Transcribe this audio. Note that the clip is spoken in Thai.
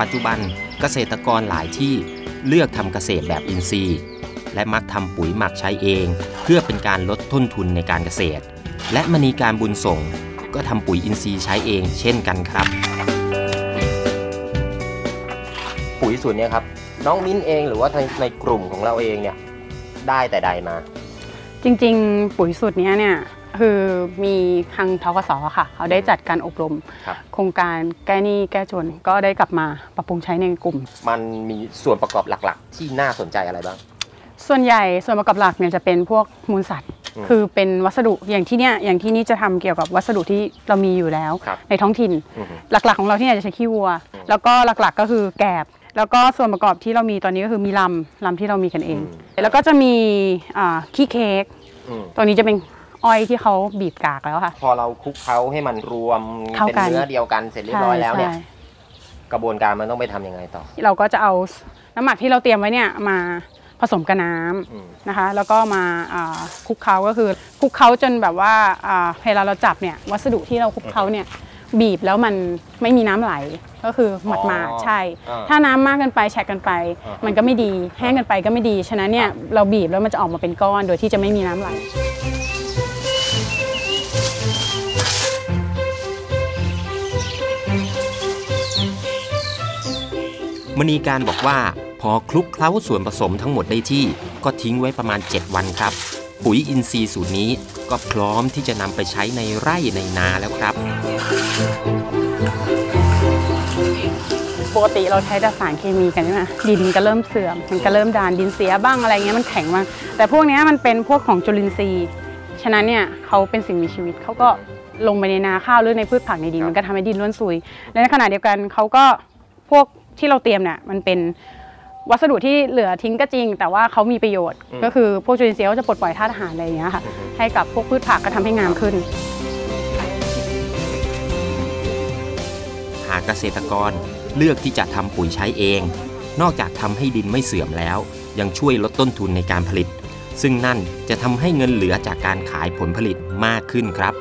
ปัจจุบันเกษตรกรหลายที่เลือกทำเกษตรแบบอินทรีย์ และมักทำปุ๋ยหมักใช้เอง เพื่อเป็นการลดต้นทุนในการเกษตร และมณีการบุญส่งก็ทำปุ๋ยอินทรีย์ใช้เอง เช่นกันครับ ปุ๋ยสูตรนี้ครับน้องมิ้นเองหรือว่าในในกลุ่มของเราเองเนี่ยได้แต่ใดมา จริงๆ ปุ๋ยสูตรเนี้ยเนี่ย คือมีทางทกสค่ะ เขาได้จัดการอบรม ครับ โครงการแก้หนี้แก้จนก็ได้กลับมาปรับปรุงใช้ในกลุ่ม มันมีส่วนประกอบหลักๆ ที่น่าสนใจอะไรบ้าง ส่วนใหญ่ส่วนประกอบหลักเนี่ยจะเป็นพวกมูลสัตว์ อืมคือเป็นวัสดุอย่างที่เนี่ยอย่างที่นี่จะทำเกี่ยวกับวัสดุที่เรามีอยู่แล้ว ครับ ในท้องถิ่น อือฮึ หลักๆ ของเราที่เนี่ยจะใช้ขี้วัว อืมแล้วก็หลักๆก็คือแกบ แล้วก็ส่วนประกอบที่เรามีตอนนี้ก็คือมีลำลำที่เรามีกันเองแล้วก็จะมีอ่าขี้เค้กอืมตัวนี้จะเป็น อ้อยที่เขาบีบกากแล้วค่ะ พอเราคลุกเคล้าให้มันรวมเข้าเป็นกัน เนื้อเดียวกันเสร็จเรียบร้อยแล้วเนี่ย ใช่กระบวนการมันต้องไปทำยังไงต่อ เราก็จะเอาน้ำหมักที่เราเตรียมไว้เนี่ยมาผสมกับน้ำ อืม นะคะแล้วก็มาอ่าคลุกเคล้าก็คือคลุกเคล้าจนแบบว่าอ่าเวลาเราจับเนี่ยวัสดุที่เราคลุกเคล้าเนี่ยบีบแล้วมันไม่มีน้ำไหลก็คือหมัดมาอ๋อใช่ อ่าถ้าน้ำมากเกินไปแฉะเกันไป อ่าฮะมันก็ไม่ดี แห้งเกันไปก็ไม่ดี ฉะนั้นเนี่ยเราบีบแล้วมันจะออกมาเป็นก้อนโดยที่จะไม่มีน้ำไหล มณีการบอกว่า พอคลุกเคล้าส่วนผสมทั้งหมดได้ที่ ก็ทิ้งไว้ประมาณ 7 วันครับ ปุ๋ยอินทรีย์สูตรนี้ก็พร้อมที่จะนำไปใช้ในไร่ในนาแล้วครับ ปกติเราใช้แต่สารเคมีกันใช่ไหมดินก็เริ่มเสื่อม มันก็เริ่มดานดินเสียบ้างอะไรเงี้ยมันแข็งบ้างแต่พวกนี้มันเป็นพวกของจุลินทรีย์ ฉะนั้นเนี่ยเขาเป็นสิ่งมีชีวิตเขาก็ลงไปในนาข้าวหรือในพืชผักในดินมันก็ทำให้ดินร่วนซุย และในขณะเดียวกันเขาก็พวก ที่เราเตรียมเนี่ยมันเป็นวัสดุที่เหลือทิ้งก็จริง แต่ว่าเขามีประโยชน์ ก็คือพวกจุลินทรีย์เขาจะปลดปล่อยธาตุอาหารอะไรอย่างเงี้ยค่ะให้กับพวกพืชผักก็ทำให้งามขึ้น หากเกษตรกรเลือกที่จะทำปุ๋ยใช้เอง นอกจากทำให้ดินไม่เสื่อมแล้ว ยังช่วยลดต้นทุนในการผลิต ซึ่งนั่นจะทำให้เงินเหลือจากการขายผลผลิตมากขึ้นครับ